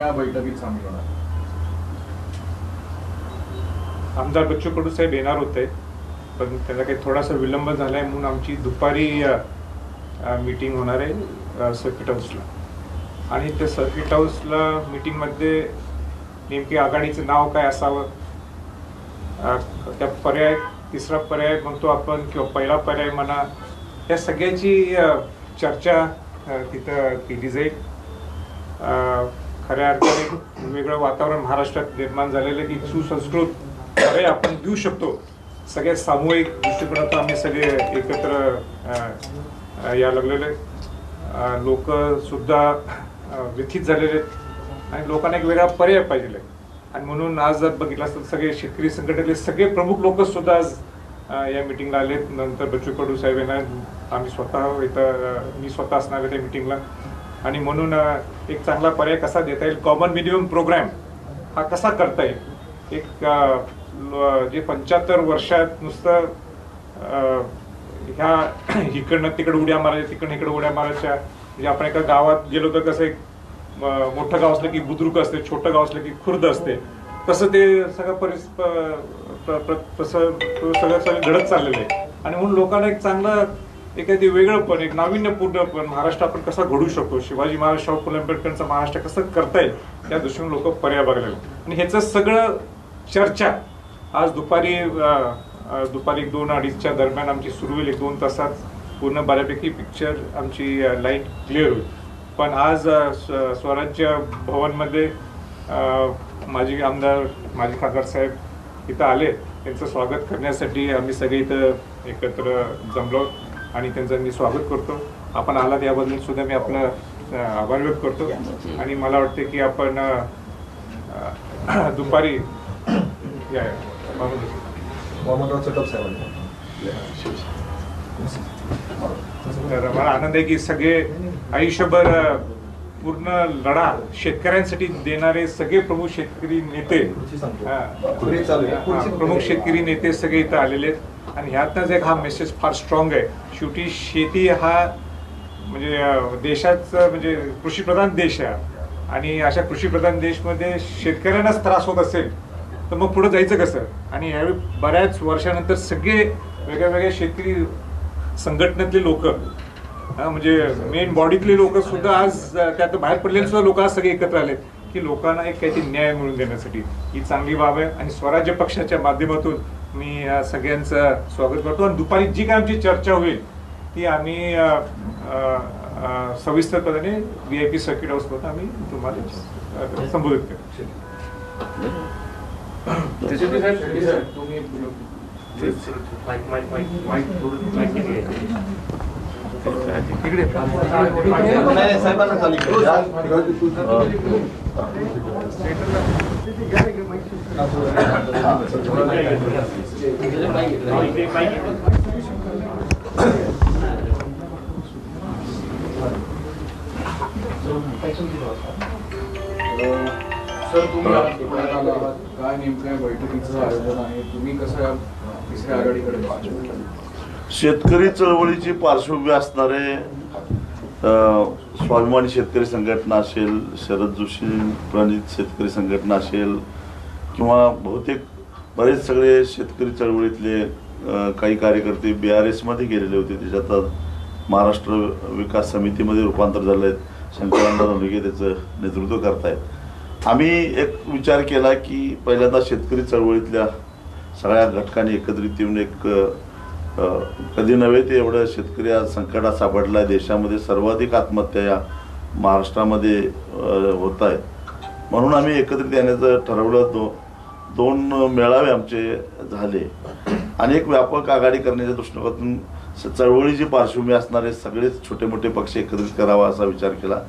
या बैठकीत सामील होणार. आमदार बच्चू कडू साहेब येणार होते पण त्याला काही थोडासा विलंब झालाय म्हणून आमची दुपारी मीटिंग होणार आहे सर्किट हाऊसला आणि त्या सर्किट हाऊसला मीटिंगमध्ये नेमकी आघाडीचं नाव काय असावं? त्या पर्याय तिसरा पर्याय म्हणतो आपण किंवा पहिला पर्याय म्हणा या सगळ्याची चर्चा तिथं केली जाईल. खऱ्या अर्थाने वेगळं वातावरण महाराष्ट्रात निर्माण झालेलं आहे की सुसंस्कृत खरे आपण देऊ शकतो. सगळ्या सामूहिक दृष्टिकोनातून आम्ही सगळे एकत्र या लागलेले लोक सुद्धा व्यथित झालेले आहेत. आणि लोकांना एक वेगळा पर्याय पाहिजे आणि म्हणून आज जर बघितलं असतं सगळे शेतकरी संघटनेतले सगळे प्रमुख लोक सुद्धा आज या मिटिंगला आलेत. नंतर बच्चू कडू साहेब यांना आम्ही स्वतः इथं मी स्वतः असणार त्या मिटिंगला. आणि म्हणून एक चांगला पर्याय कसा देता येईल? कॉमन मिनिमम प्रोग्राम हा कसा करता येईल? एक जे पंच्याहत्तर वर्षात नुसतं ह्या इकडनं तिकडं उड्या मारायच्या तिकडनं इकडं उड्या मारायच्या. म्हणजे आपण एका गावात गेलो तर कसं एक म, मोठं गाव असलं की बुद्रुक असते छोटं गाव असलं की खुर्द असते. तसं ते सगळं परिस तसं सगळं सगळं घडत चाललेलं आहे. आणि म्हणून लोकांना एक चांगलं एखादी वेगळं पण एक नाविन्यपूर्ण पण महाराष्ट्र आपण कसा घडू शकतो? शिवाजी महाराज शाहू फुले आंबेडकरांचा महाराष्ट्र कसं करता येईल? त्या दृष्टीने लोक पर्याय बघायला आणि ह्याचं सगळं चर्चा आज दुपारी दुपारी एक दोन अडीचच्या दरम्यान आमची सुरू होईल. एक दोन तासात पूर्ण बऱ्यापैकी पिक्चर आमची लाइट क्लिअर होईल. पण आज स्व- स्वराज्य भवनमध्ये माजी आमदार माजी खासदार साहेब इथं आले. त्यांचं स्वागत करण्यासाठी आम्ही सगळे इथं एकत्र जमलो. आणि त्यांचं मी स्वागत करतो. आपण आलात याबद्दल सुद्धा मी आपलं आभार व्यक्त करतो. आणि मला वाटते की आपण दुपारी चटप साहेबांनी. तर मला आनंद आहे की सगळे आयुष्यभर पूर्ण लढा शेतकऱ्यांसाठी देणारे सगळे प्रमुख शेतकरी नेते प्रमुख शेतकरी नेते सगळे इथं आलेले आहेत. आणि ह्यातनंच एक हा मेसेज फार स्ट्रॉंग आहे. शेवटी शेती हा म्हणजे देशाचं म्हणजे कृषीप्रधान देश आहे. आणि अशा कृषीप्रधान देशमध्ये शेतकऱ्यांनाच त्रास होत असेल तर मग पुढं जायचं कसं? आणि यावेळी बऱ्याच वर्षानंतर सगळे वेगळ्या वेगळ्या शेतकरी संघटनेतले लोक म्हणजे मेन बॉडीतले लोक सुद्धा आज त्यात बाहेर पडलेले सुद्धा लोक आज सगळे एकत्र आले की लोकांना एक काहीतरी न्याय मिळवून देण्यासाठी. ही चांगली बाब आहे. आणि स्वराज्य पक्षाच्या माध्यमातून मी सगळ्यांचं स्वागत करतो. आणि दुपारी जी काय आमची चर्चा होईल ती आम्ही सविस्तरपणे व्ही आय पी सर्किट हाऊसमध्ये आम्ही तुम्हाला संबोधित करू. शेट्टी सर तुम्ही आज पुण्यात आला आहात. काय नेमकं बैठकीचं आयोजन आहे? तुम्ही कसं या तिसऱ्या आघाडीकडे पाहता? शेतकरी चळवळीची पार्श्वभूमी असणारे स्वाभिमानी शेतकरी संघटना असेल शरद जोशी प्रणित शेतकरी संघटना असेल किंवा बहुतेक बरेच सगळे शेतकरी चळवळीतले काही कार्यकर्ते बी आर एसमध्ये गेलेले होते. त्याच्यात आज महाराष्ट्र विकास समितीमध्ये रूपांतर झालं आहे शंकरांना धनुके त्याचं नेतृत्व करतायत. आम्ही एक विचार केला की पहिल्यांदा शेतकरी चळवळीतल्या सगळ्या घटकांनी एकत्रित येऊन एक कधी नव्हे ते एवढं शेतकरी आज संकटात सापडला आहे देशामध्ये सर्वाधिक आत्महत्या या महाराष्ट्रामध्ये होत आहेत म्हणून आम्ही एकत्रित येण्याचं ठरवलं. दो दोन मेळावे आमचे झाले. आणि एक व्यापक आघाडी करण्याच्या दृष्टिकोनातून चळवळीची पार्श्वभूमी असणारे सगळेच छोटे मोठे पक्ष एकत्रित करावा असा विचार केला.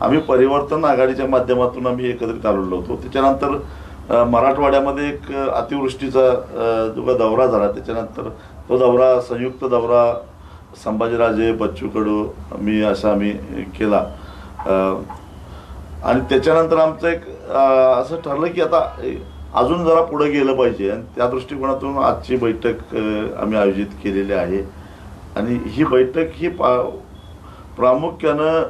आम्ही परिवर्तन आघाडीच्या माध्यमातून आम्ही एकत्रित आलेलो होतो. त्याच्यानंतर मराठवाड्यामध्ये एक अतिवृष्टीचा जो का दौरा झाला त्याच्यानंतर तो दौरा संयुक्त दौरा संभाजीराजे बच्चू कडू मी असा आम्ही केला. आणि त्याच्यानंतर आमचं एक असं ठरलं की आता अजून जरा पुढे गेलं पाहिजे. आणि त्या दृष्टिकोनातून आजची बैठक आम्ही आयोजित केलेली आहे. आणि ही बैठक ही पा प्रामुख्यानं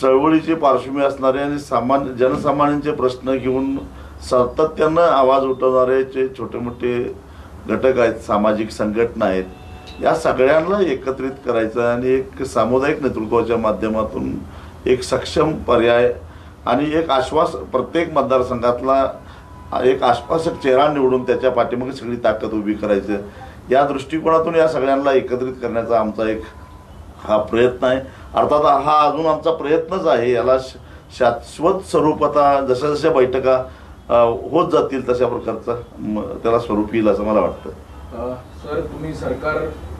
चळवळीची पार्श्वभूमी असणारे आणि सामान्य जनसामान्यांचे प्रश्न घेऊन सातत्यानं आवाज उठवणारे जे छोटे मोठे घटक आहेत सामाजिक संघटना आहेत या सगळ्यांना एकत्रित करायचं आणि एक सामुदायिक नेतृत्वाच्या माध्यमातून एक सक्षम पर्याय आणि एक आश्वास प्रत्येक मतदारसंघातला एक आश्वासक चेहरा निवडून त्याच्या पाठीमागे सगळी ताकद उभी करायचं. या दृष्टिकोनातून या सगळ्यांना एकत्रित करण्याचा आमचा एक हा प्रयत्न आहे. अर्थात हा अजून आमचा प्रयत्नच आहे. याला शाश्वत स्वरूप आता जशा जशा बैठका होत जातील तशा प्रकारचं त्याला स्वरूप येईल असं मला वाटतं. सर तुम्ही सरकार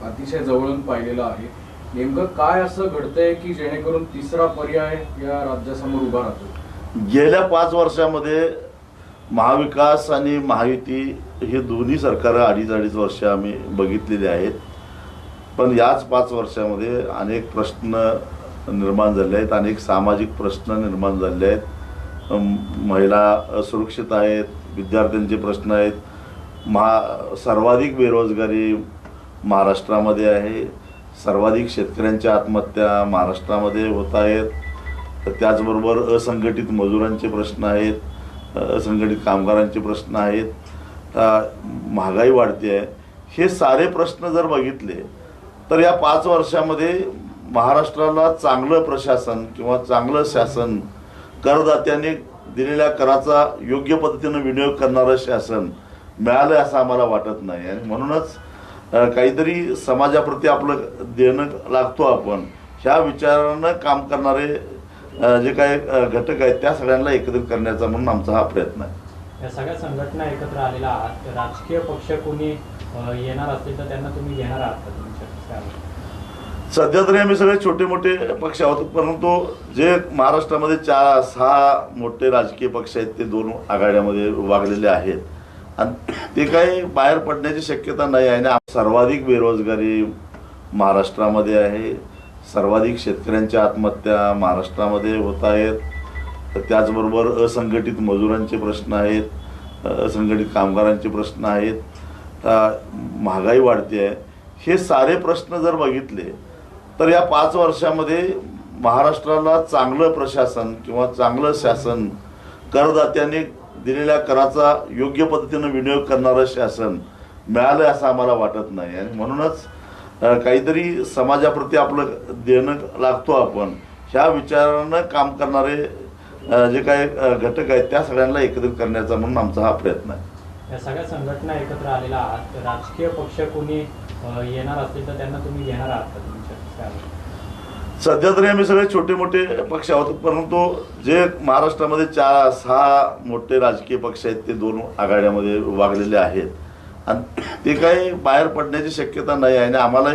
अतिशय जवळून पाहिलेलं आहे. नेमकं काय असं घडतंय की जेणेकरून तिसरा पर्याय या राज्यासमोर उभा राहतो? गेल्या पाच वर्षामध्ये महाविकास आणि महायुती हे दोन्ही सरकारं अडीच अडीच वर्ष आम्ही बघितलेली आहेत. पण याच पाच वर्षामध्ये अनेक प्रश्न निर्माण झाले आहेत अनेक सामाजिक प्रश्न निर्माण झाले आहेत. महिला असुरक्षित आहेत विद्यार्थ्यांचे प्रश्न आहेत. महा सर्वाधिक बेरोजगारी महाराष्ट्रामध्ये आहे. सर्वाधिक शेतकऱ्यांच्या आत्महत्या महाराष्ट्रामध्ये होत आहेत. तर त्याचबरोबर असंघटित मजुरांचे प्रश्न आहेत. असंघटित कामगारांचे प्रश्न आहेत महागाई वाढते आहे. हे सारे प्रश्न जर बघितले तर या पाच वर्षामध्ये महाराष्ट्राला चांगलं प्रशासन किंवा चांगलं शासन करदात्याने दिलेल्या कराचा योग्य पद्धतीनं विनियोग करणारं शासन मिळालं असं आम्हाला वाटत नाही. आणि म्हणूनच काहीतरी समाजाप्रती आपलं देणं लागतो आपण. ह्या विचारानं काम करणारे जे काही अ, घटक आहेत त्या सगळ्यांना एकत्रित करण्याचा म्हणून आमचा हा प्रयत्न आहे. या सगळ्या संघटना एकत्र आलेल्या आहात. राजकीय पक्ष कोणी येणार असतील तर त्यांना तुम्ही घेणार आहात? सध्या तरी आम्ही सगळे छोटे मोठे पक्ष आहोत परंतु जे महाराष्ट्रामध्ये चार सहा मोठे राजकीय पक्ष आहेत ते दोन आघाड्यामध्ये वागलेले आहेत. आणि ते काही बाहेर पडण्याची शक्यता नाही आहे. आणि सर्वाधिक बेरोजगारी महाराष्ट्रामध्ये आहे. सर्वाधिक शेतकऱ्यांच्या आत्महत्या महाराष्ट्रामध्ये होत आहेत. तर त्याचबरोबर असंघटित मजुरांचे प्रश्न आहेत असंघटित कामगारांचे प्रश्न आहेत. महागाई वाढते आहे. हे सारे प्रश्न जर बघितले तर या पाच वर्षामध्ये महाराष्ट्राला चांगलं प्रशासन किंवा चांगलं शासन करदात्याने दिलेल्या कराचा योग्य पद्धतीनं विनियोग करणारं शासन मिळालं असं आम्हाला वाटत नाही. आणि म्हणूनच काहीतरी समाजाप्रती आपलं देणं लागतो आपण. ह्या विचारानं काम करणारे जे काही अ, घटक आहेत त्या सगळ्यांना एकत्रित करण्याचा म्हणून आमचा हा प्रयत्न आहे. या सगळ्या संघटना एकत्र आलेल्या आहात. राजकीय पक्ष कोणी येणार असतील तर त्यांना तुम्ही घेणार आहात? सध्या तरी आम्ही सगळे छोटे मोठे पक्ष आहोत परंतु जे महाराष्ट्रामध्ये चार सहा मोठे राजकीय पक्ष आहेत ते दोन आघाड्यामध्ये वागलेले आहेत. आणि ते काही बाहेर पडण्याची शक्यता नाही आहे. आणि आम्हाला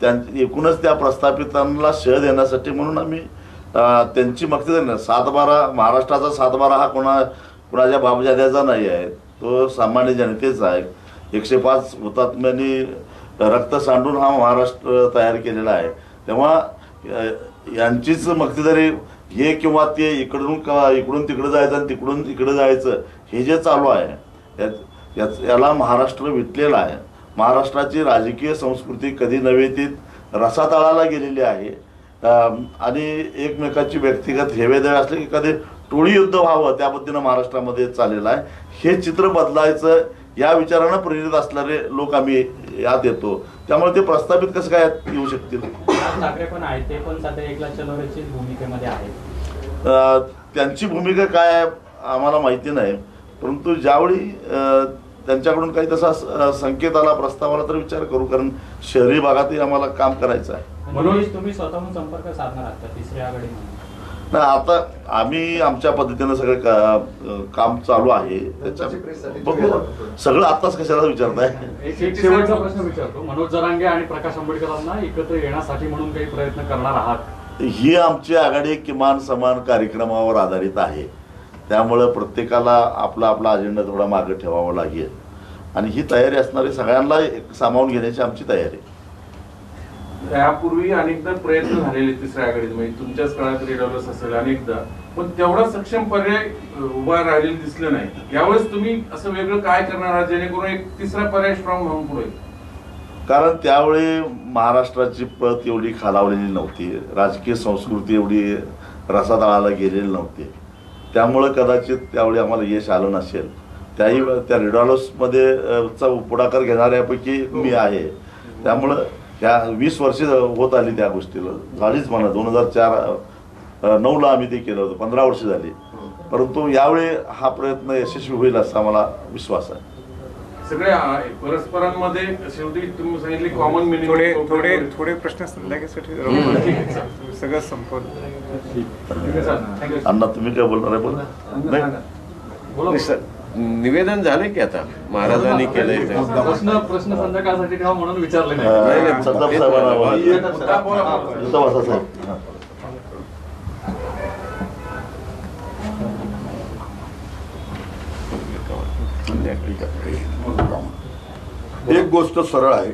त्यां एकूणच त्या प्रस्थापितांना शह देण्यासाठी म्हणून आम्ही त्यांची मक्ती नाही सातबारा महाराष्ट्राचा सातबारा हा कोणा कुणाच्या बाबजाद्याचा नाही आहे. तो सामान्य जनतेचा आहे. एकशे पाच हुतात्म्यांनी रक्त सांडून हा महाराष्ट्र तयार केलेला आहे. तेव्हा यांचीच मक्तीदारी हे किंवा ते इकडून का इकडून तिकडं जायचं आणि तिकडून इकडं जायचं हे जे चालू आहे यात- याच याला महाराष्ट्र विटलेला आहे. महाराष्ट्राची राजकीय संस्कृती कधी नव्हे ती रसातळाला गेलेली आहे. आणि एकमेकाची व्यक्तिगत हेवेदेवे असले की कधी टोळी युद्ध व्हावं त्या पद्धतीनं महाराष्ट्रामध्ये चाललेलं आहे. हे चित्र बदलायचं या विचारानं प्रेरित असणारे लोक आम्ही यात येतो. त्यामुळे ते प्रस्थापित कसं काय येऊ शकतील? त्यांची भूमिका काय आहे आम्हाला माहिती नाही. परंतु ज्यावेळी त्यांच्याकडून काही तसा संकेत आला प्रस्ताव आला तर विचार करू कारण शहरी भागातही आम्हाला काम करायचं आहे. म्हणून तुम्ही स्वतःहून संपर्क साधणार आहात का तिसऱ्या आघाडी म्हणून नाही आता आम्ही आमच्या पद्धतीनं सगळं का- काम चालू आहे. त्याच्या बघू. सगळं आत्ताच कशाला विचारताय? शेवटचा प्रश्न विचारतो. मनोज जरांगे आणि प्रकाश आंबेडकरांना एकत्र येण्यासाठी म्हणून काही प्रयत्न करणार आहात? ही आमची आघाडी किमान समान कार्यक्रमावर आधारित आहे. त्यामुळं प्रत्येकाला आपला आपला अजेंडा थोडा मागे ठेवावा लागेल. आणि ही तयारी असणारी सगळ्यांना सामावून घेण्याची आमची तयारी. आहे. यापूर्वी अनेकदा प्रयत्न झालेले तिसऱ्या आघाडीत म्हणजे तुमच्याच काळात रेडॉलर्स असेल अनेकदा. पण तेवढा सक्षम पर्याय उभा राहिलेला दिसलं नाही. यावेळेस तुम्ही असं वेगळं काय करणार आहात जेणेकरून एक तिसरा पर्याय स्ट्रॉंग म्हणून पुढे? कारण त्यावेळी महाराष्ट्राची पत एवढी खालावलेली नव्हती. राजकीय संस्कृती एवढी रसातळाला गेलेले नव्हते. त्यामुळं कदाचित त्यावेळी आम्हाला यश आलं नसेल. त्याही वेळ- त्या रेडॉलॉसमध्ये चा पुढाकार घेणाऱ्यापैकी मी आहे. त्यामुळं त्या वीस वर्षे होत आली त्या गोष्टीला. झालीच म्हणा दोन हजार चार नऊला आम्ही ते केलं होतं. पंधरा वर्ष झाली. परंतु यावेळी हा प्रयत्न यशस्वी होईल असा मला विश्वास आहे. सगळ्या परस्परांमध्ये शेवटी तुम्ही सांगितले कॉमन मिनिंग थोडे थोडे थोडे प्रश्न संध्याकाळसाठी सगळं संपवलं अण्णा तुम्ही काय बोलणार आहे बोला. नाही? बोला. नाही, सर, निवेदन झाले की आता? महाराजांनी केलंय ते. प्रश्न प्रश्न संध्याकाळसाठी ठेवा म्हणून विचारले नाही एक गोष्ट सरळ आहे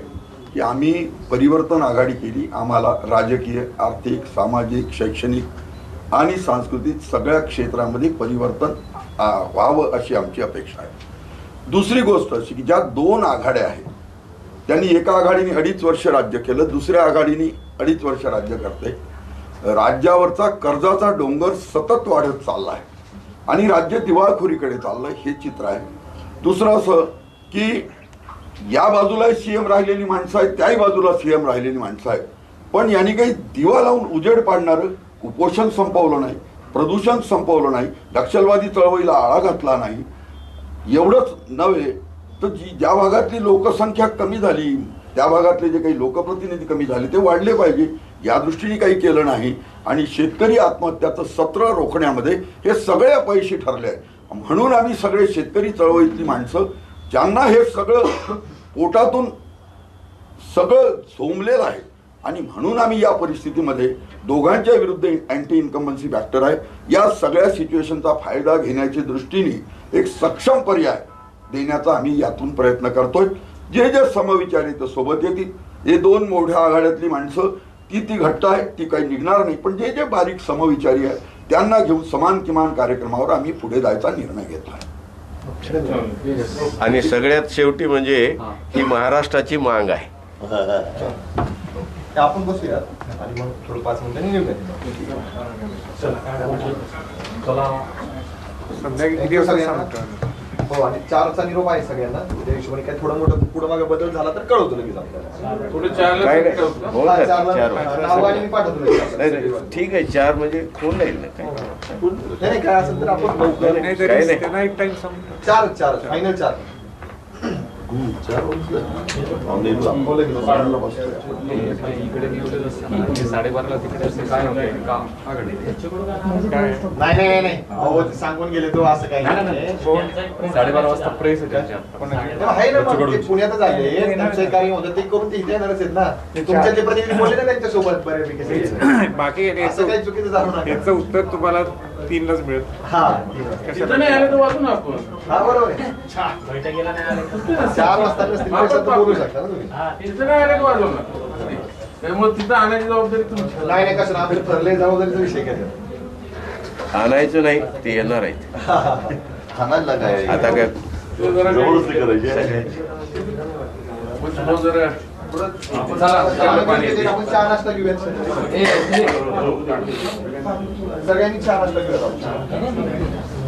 की आम्ही परिवर्तन आघाडी केली आम्हाला राजकीय आर्थिक सामाजिक शैक्षणिक आणि सांस्कृतिक सगळ्या क्षेत्रामध्ये परिवर्तन व्हावं अशी आमची अपेक्षा आहे. दुसरी गोष्ट अशी की ज्या दोन आघाड्या आहेत त्यांनी एका आघाडीने अडीच वर्ष राज्य केलं दुसऱ्या आघाडीने अडीच वर्ष राज्य करते राज्यावरचा कर्जाचा डोंगर सतत वाढत चालला आहे आणि राज्य दिवाळखोरीकडे चाललं हे चित्र आहे. दुसरं असं की या बाजूला सीएम राहिलेली माणसं आहेत त्याही बाजूला सीएम राहिलेली माणसं आहेत. पण यांनी काही दिवा लावून उजेड पाडणारं कुपोषण संपवलं नाही प्रदूषण संपवलं नाही नक्षलवादी चळवळीला आळा घातला नाही एवढंच नव्हे तर जी ज्या भागातली लोकसंख्या कमी झाली त्या भागातले जे काही लोकप्रतिनिधी कमी झाले ते वाढले पाहिजे या दृष्टीने काही केलं नाही. आणि शेतकरी आत्महत्याचं सत्र रोखण्यामध्ये हे सगळे अपयशी ठरले आहे म्हणून आम्ही सगळे शेतकरी चळवळीतली माणसं ज्यांना हे सगळं पोटातून सगळं झोंबलेलं आहे. आणि म्हणून आम्ही या परिस्थितीमध्ये दोघांच्या विरुद्ध अँटी इन्कम्बन्सी फॅक्टर आहे. या सगळ्या सिच्युएशनचा फायदा घेण्याच्या दृष्टीने एक सक्षम पर्याय देण्याचा आम्ही यातून प्रयत्न करतोय. जे जे समविचारी सोबत येतील हे दोन मोठ्या आघाड्यातली माणसं ती ती घट्ट आहे ती काही निघणार नाही. पण जे जे बारीक समविचारी आहे त्यांना घेऊन समान किमान कार्यक्रमावर आम्ही पुढे जायचा निर्णय घेतला आहे. आणि सगळ्यात शेवटी म्हणजे ही. महाराष्ट्राची मांग आहे. आपण बसूया. आणि मग थोडं पाच मिनिटांनी निघूया संध्याकाळी किती वाजता सांगतो हो आणि चारचा निरोप आहे सगळ्यांना. त्या हिशोबाने काय थोडं मोठं पुढं मागे बदल झाला तर कळवतो लगेच आपल्याला. काय नाही. हो ना, चार नाव आणि मी पाठवतो लगेच. नाही नाही. ठीक आहे चार म्हणजे होऊन जाईल ना काय. नाही नाही, काय असेल तर आपण लवकर नाही काय तरी नाही. त्यांना एक टाइम सांगतो चार चार फायनल चार. चार वर्ष. इकडे ते साडेबाराला तिकडे काय का काय नाही नाही नाही, अहो ते सांगून गेले तो असं काही नाही, नाही, नाही. साडेबारा वाजता प्रेस आहे ना ते पुण्यातच आले तुमचे कार्य होतं ते करून ते इथे येणारच आहेत ना तुमच्यातले प्रतिनिधी बोलले ना त्यांच्यासोबत बऱ्यापैकी. बाकी असं काही चुकीचं झालं नका याचं उत्तर तुम्हाला तीनलाच मिळेल हा हा बरोबर चार वाजता बोलू शकता ना तुम्ही? हा तिथं त्यामुळे आणायची जबाबदारी तुमची. नाही नाही कसं आपले ठरले जबाबदारीचा विषय काय आणायचं नाही ते येणार आहेत. काय आता काय? तो जरा तो जरा आपण चला, चला, पाणी येते. आपण चहा नाश्ता घेऊया. सगळ्यांनी चहा नाश्ता आपण.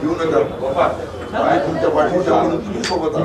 घेऊ नका गोपाळ. काय तुमच्या पाठीच्या म्हणून तुम्ही सोबत